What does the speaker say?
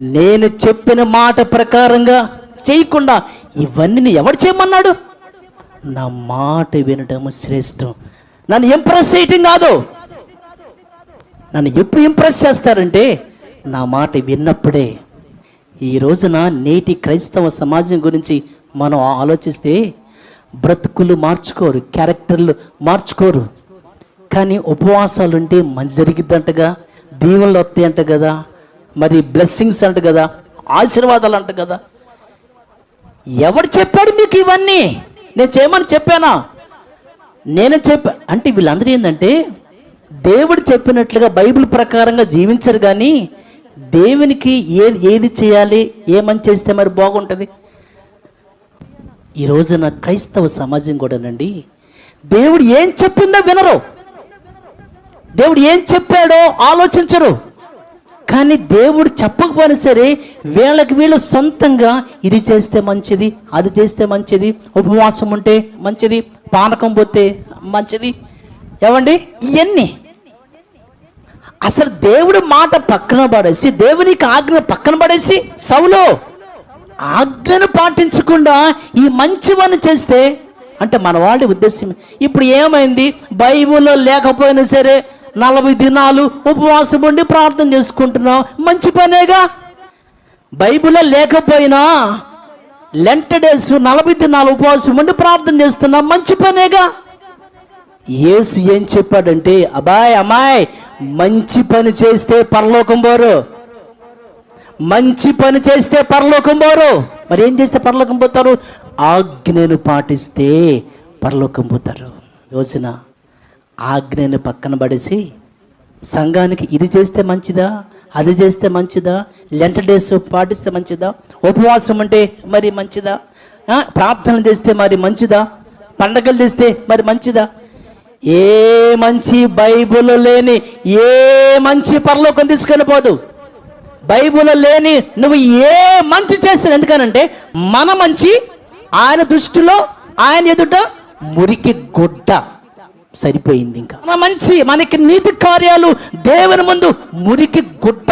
నేను చెప్పిన మాట ప్రకారంగా చేయకుండా ఇవన్నీ ఎవడు చేయమన్నాడు? నా మాట వినటం శ్రేష్టం. నన్ను ఇంప్రెస్ చేయటం కాదు. నన్ను ఎప్పుడు ఇంప్రెస్ చేస్తారంటే నా మాట విన్నప్పుడే. ఈ రోజున నేటి క్రైస్తవ సమాజం గురించి మనం ఆలోచిస్తే బ్రతుకులు మార్చుకోరు క్యారెక్టర్లు మార్చుకోరు. కానీ ఉపవాసాలు ఉంటే మంచి జరిగిద్దంటగా దీవెనలు వస్తాయంట కదా. మరి బ్లెస్సింగ్స్ అంట కదా ఆశీర్వాదాలు అంట కదా. ఎవడు చెప్పాడు మీకు ఇవన్నీ? నేను చేయమని చెప్పానా? నేను చెప్పా అంటే వీళ్ళందరూ ఏంటంటే దేవుడు చెప్పినట్లుగా బైబిల్ ప్రకారంగా జీవించరు కానీ దేవునికి ఏ ఏది చేయాలి ఏమని చేస్తే మరి బాగుంటుంది? ఈ రోజున క్రైస్తవ సమాజం కూడానండి దేవుడు ఏం చెప్పిందో వినరు. దేవుడు ఏం చెప్పాడో ఆలోచించరు. కానీ దేవుడు చెప్పకపోయినా సరే వీళ్ళకి వీళ్ళు సొంతంగా ఇది చేస్తే మంచిది అది చేస్తే మంచిది ఉపవాసం ఉంటే మంచిది పానకం పోతే మంచిది. ఏమండి? ఇవన్నీ అసలు దేవుడు మాట పక్కన పడేసి దేవునికి ఆజ్ఞ పక్కన పడేసి సవులో ఆజ్ఞను పాటించకుండా ఈ మంచి పని చేస్తే అంటే మన వాళ్ళ ఉద్దేశం ఇప్పుడు ఏమైంది? బైబిల్లో లేకపోయినా సరే నలభై దినాలు ఉపవాసం ఉండి ప్రార్థన చేసుకుంటున్నాం. మంచి పనేగా? బైబిల్లో లేకపోయినా లెంట డేస్ నలభై దినాలు ఉపవాసం ఉండి ప్రార్థన చేస్తున్నాం. మంచి పనేగా? యేసు ఏం చెప్పాడంటే అబ్బాయి అమ్మాయి మంచి పని చేస్తే పరలోకం పోరు. మంచి పని చేస్తే పరలోకం పోరు. మరి ఏం చేస్తే పరలోకం పోతారు? ఆజ్ఞను పాటిస్తే పరలోకం పోతారు. యోచన ఆజ్ఞని పక్కన పడేసి సంఘానికి ఇది చేస్తే మంచిదా అది చేస్తే మంచిదా లెంట డేస్ పాటిస్తే మంచిదా ఉపవాసం అంటే మరి మంచిదా ప్రార్థన చేస్తే మరి మంచిదా పండగలు చేస్తే మరి మంచిదా? ఏ మంచి బైబుల్ లేని ఏ మంచి పరలోకం తీసుకెళ్ళిపోదు బైబుల్ లేని నువ్వు ఏ మంచి చేస్తాను ఎందుకనంటే మన మంచి ఆయన దృష్టిలో ఆయన ఎదుట మురికి గుడ్డ. సరిపోయింది ఇంకా. మన మంచి మనకి నీతి కార్యాలు దేవుని ముందు మురికి గుడ్డ